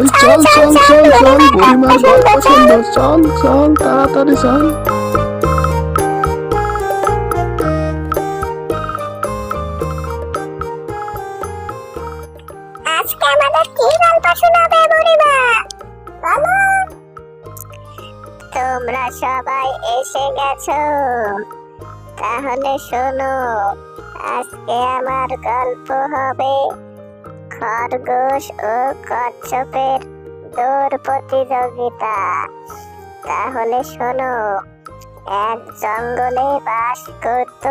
চল চল চল চল বুড়িমার ঘর পছন্দ চল চল তাড়াতাড়ি চল। আজকে আমাদের কি গল্প শোনাবে বুড়িমা বলো। তোমরা সবাই এসে গেছো। তাহলে শোনো আজকে আমার গল্প হবে খরগোশ ও কচ্ছপের দৌড় প্রতিযোগিতা। তাহলে শোনো, এক জঙ্গলে বাস করত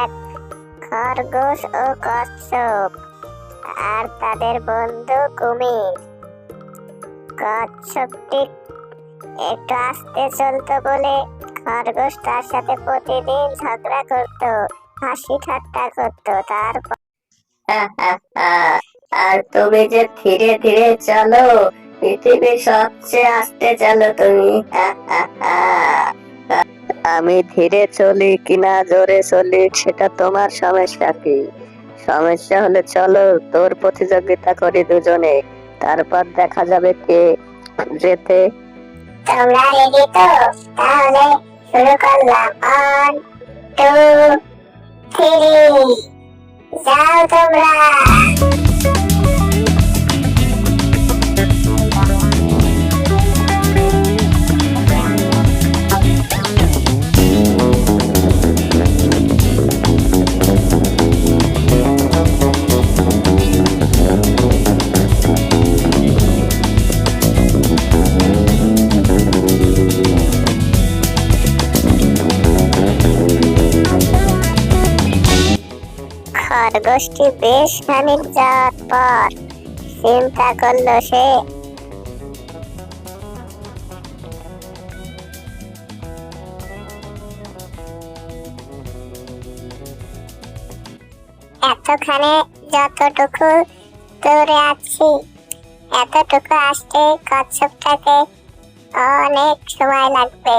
এক খরগোশ ও কচ্ছপ আর তাদের বন্ধু কুমির। কচ্ছপটি একটু আস্তে চলতো বলে খরগোশ তার সাথে প্রতিদিন ঝগড়া করত, হাসি ঠাট্টা করত, তারপর আর তুমি যে ধীরে ধীরে চলো পৃথিবীর সবচেয়ে আস্তে চলো তুমি। আমি ধীরে চলি কিনা জোরে চলি সেটা তোমার সমস্যা কি? সমস্যা হলে চলো তোর প্রতিযোগিতা করি দুজনে তারপর দেখা যাবে কে যেতে তোমরা রেডি তো? তাহলে শুরু করলাম। ওয়ান টু থ্রি যাও তোমরা। খরগোশটি বেশ খানিক যাওয়ার পর চিন্তা করল সে। এতখানে যতটুকু দৌড়ে আছি, এতটুকু আসতে কচ্ছপটাকে অনেক সময় লাগবে।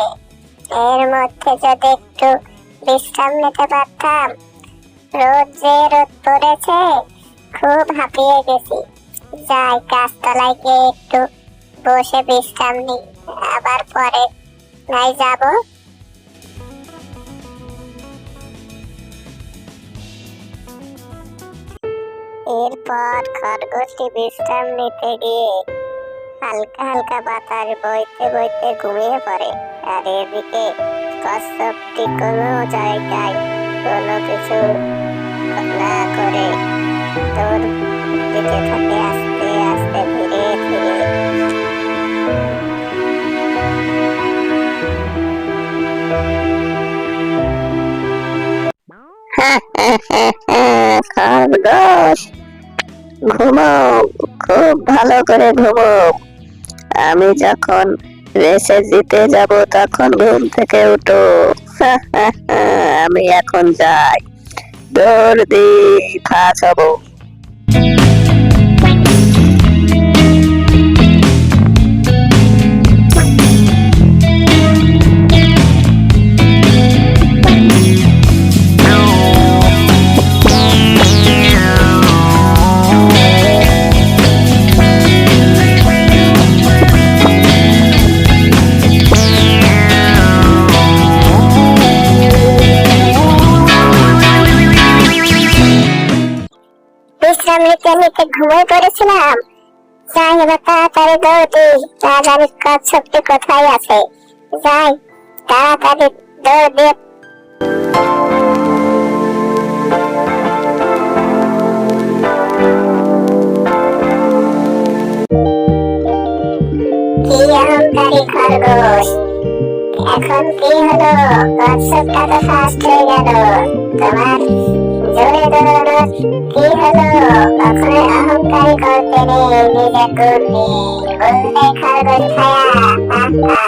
এর মধ্যে যদি একটু বিশ্রাম নিতে পারতাম রোদ রোদ পড়েছে খুব হাঁপিয়ে গেছি। যাই, গাছতলায় গিয়ে একটু বসে বিশ্রাম নিই। আবার পরে নাই যাব। এরপর খরগোশটি বিশ্রাম নিতে গিয়ে হালকা হালকা বাতাস বইতে বইতে ঘুমিয়ে পড়ে। আর এদিকে কচ্ছপটি কোনো জায়গায় কোনো কিছু না করে তোর দিতে থাকে আস্তে আস্তে ধীরে ধীরে খরগোশ ঘুমো খুব ভালো করে ঘুমো আমি যখন রেসে জিতে যাব, তখন ঘুম থেকে উঠো। আমি এখন যাই। দৌড় দি ফাঁস হব বিশ্রাম নিতে নিতে ঘুমিয়ে পড়েছিলাম। যাই, এবার তাড়াতাড়ি দৌড়। না জানি কচ্ছপটি কোথায় আছে? যাই, তাড়াতাড়ি দৌড়। দিয়ে খরগোশ। এখন কি হলো? কচ্ছপটা তো ফার্স্ট হয়ে গেল। তোমার জোরে দৌড়ানো কি হলো কখনো অহংকারী করতে নেই নিজে কর্মী বললে খরগোশ